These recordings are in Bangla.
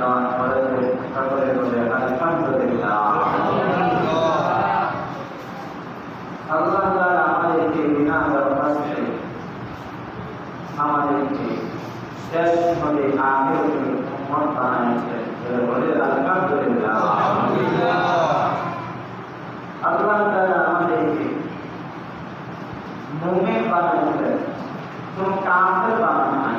দান আমাদেরকে বিনা উম্মত বানিয়েছে বলে আলহামদুলিল্লাহ আল্লাহ তাআলা আমাদেরকে মুমিন বানিয়েছে কোন কাফের বানানো নাই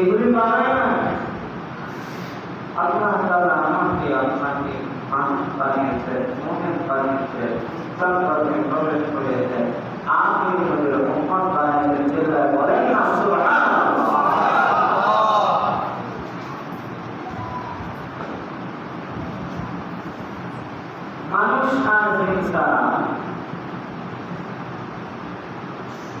এগুলি বানায় না। আমাকে, আপনাকে বানিয়েছে, মোমেন বানিয়েছে, ইসলাম ধর্মে প্রবেশ করেছে আপনি চিল্লায় বলেন না মানুষ আর জিনিসটা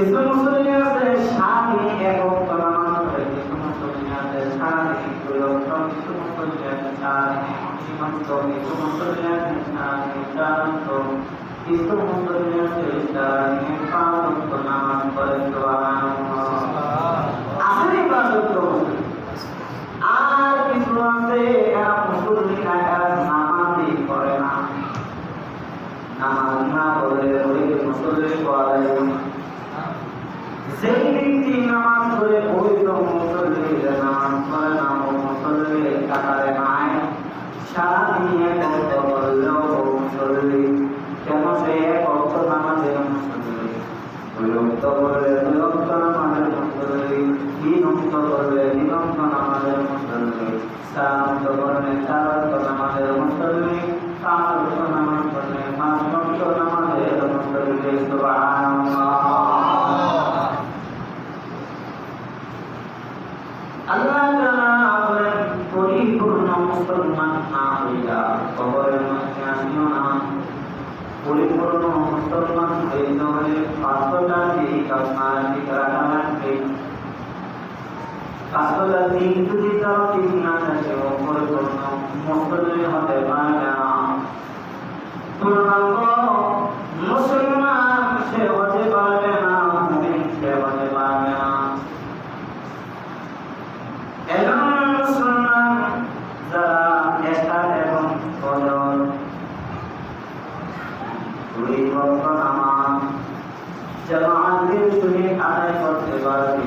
কিছু মুসলিম আছে স্বামী এবং নামাজ আছে স্বামী কিছু মুসলিম আছে স্বামী সীমান্ত কিছু মুসলিম আছে স্বামী শান্ত అసలు నీకు జీతాలు తీసిన ఒక్కరు ముసలి పూర్వంగా মুসলমান সে হতে পারবে না, মুমিন এখন মুসলমান যারা এস্টার এবং বদল দুই বক্ত নামাজ আদায় করতে পারবে।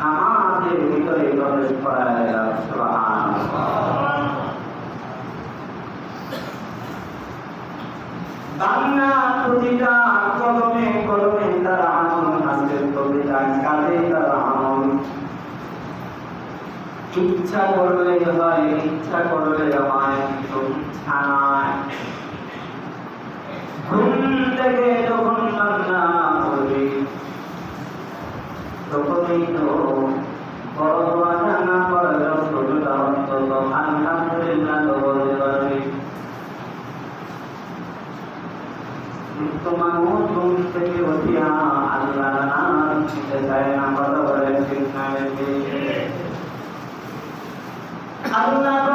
নামাজের ভিতরে প্রবেশ দিলাম সুবহানাল্লাহ। বাংলা প্রতিটা কলমে কলমে তারা কাজে তারা ইচ্ছা করলে হয়, ইচ্ছা করলে হয়, কিন্তু ইচ্ছা ঘুম থেকে বাংলা করবি তখনই তো না করার ছোটটা অন্তত আলহামদুলিল্লাহ বলতে পারবি কিন্তু মানুষ ঘুম থেকে বলে আল্লাহ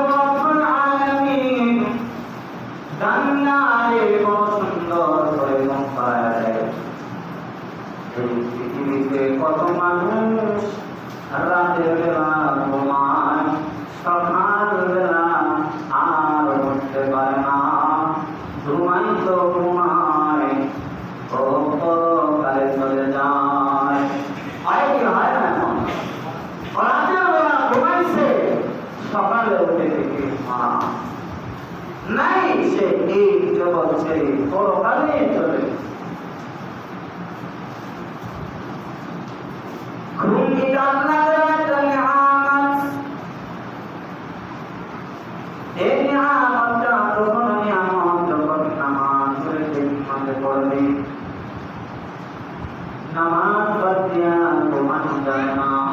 i don't Yeah.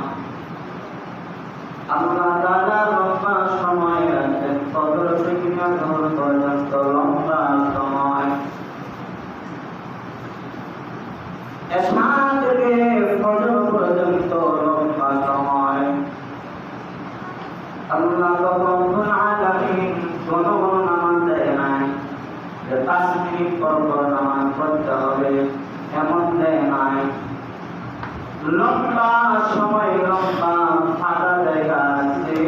লম্বা সময় লম্বা ফাঁকা জায়গা আছে।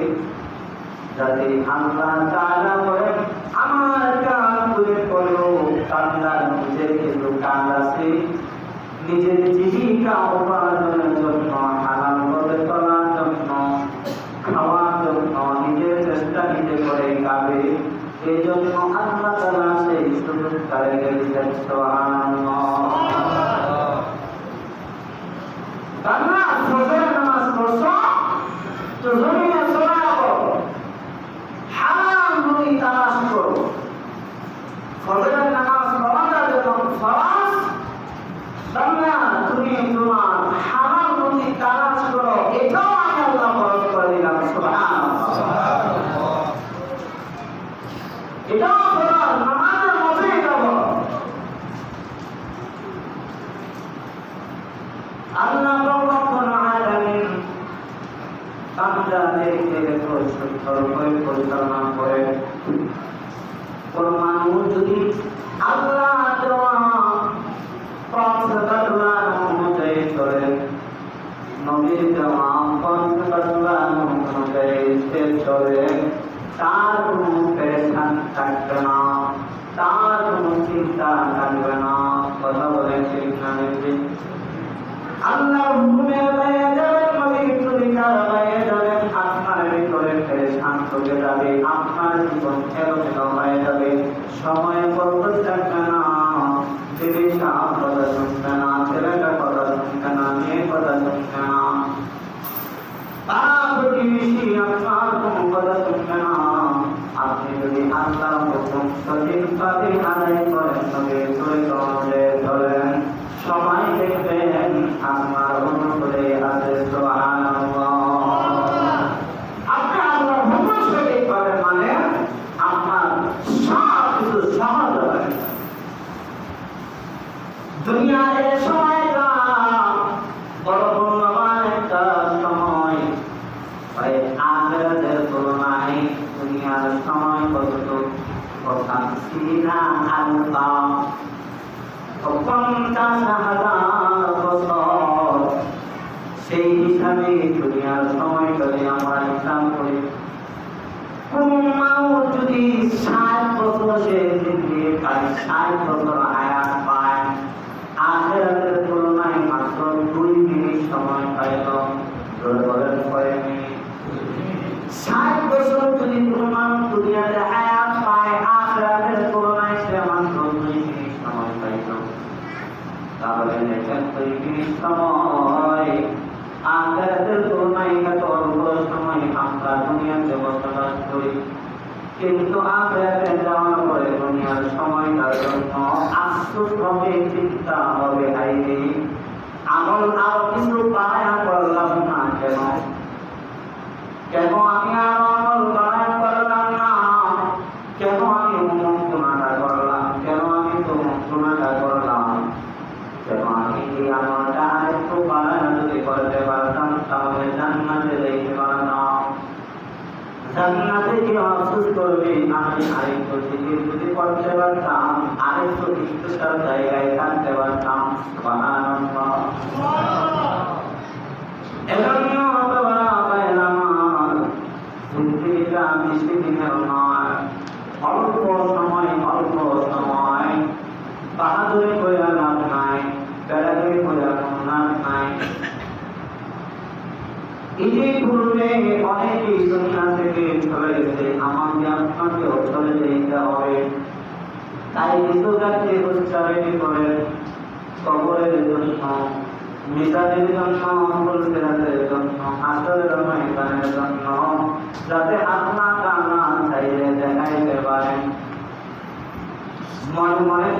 যাতে আল্লাহ তাআলা বলেন আমার কান করে করো কান্দার নিচে কিন্তু কান আছে। নিজের জীবিকা উপার্জনের জন্য হালাল পথে চলার জন্য, খাওয়ার জন্য, নিজের চেষ্টা নিজে করে খাবে। এই জন্য আল্লাহ তাআলা সেই সুযোগ করে গেছেন পরিচালনা করে কোন মানুষ যদি আল্লাহ দেওয়া দেওয়া পথ বাতলার অনুযায়ী চলে আল্লাহ বাইরে যাবেন নবীর তরিকার বাইরে যাবেন আপনার ভিতরে পেরেশান চলে যাবে আপনার জীবন এলোমেলো হয়ে যাবে সময় বলতে থাকবে না বিবেকা কথা শুনবে না ছেলেটা কথা শুনবে না মেয়ে কথা শুনবে না তার প্রতিবেশী আপনার কোনো কথা শুনবে না আপনি যদি আল্লাহ হুকুম সঠিকভাবে আদায় করেন তবে তরিকা অনুযায়ী চলেন সবাই দেখবেন আপনার অনুকূলে আছে সুবহানাল্লাহ আপনি আল্লাহর হুকুম সঠিকভাবে মানে আপনার সব কিছু সহজ হবে দুনিয়ার এই সময়টা বড় মূল্যবান একটা সময় তাই আখেরাতের তুলনায় দুনিয়ার সময় কতটুকু কথা সিনা আল্লাহ পঞ্চাশ হাজার বছর সেই হিসাবে দুনিয়ার সময় যদি আমরা হিসাব করি কোন যদি ষাট বছর সে পায়, ষাট বছর ইতিপূর্বে অনেকেই থেকে চলে গেছে। যেতে হবে। তাই উচ্চারণ কবরের মিসালের জন্য ফেরাতের জন্য ময়দানের জন্য যাতে আপনার কান্না চাইলে দেখাইতে পারেন। মনে মনে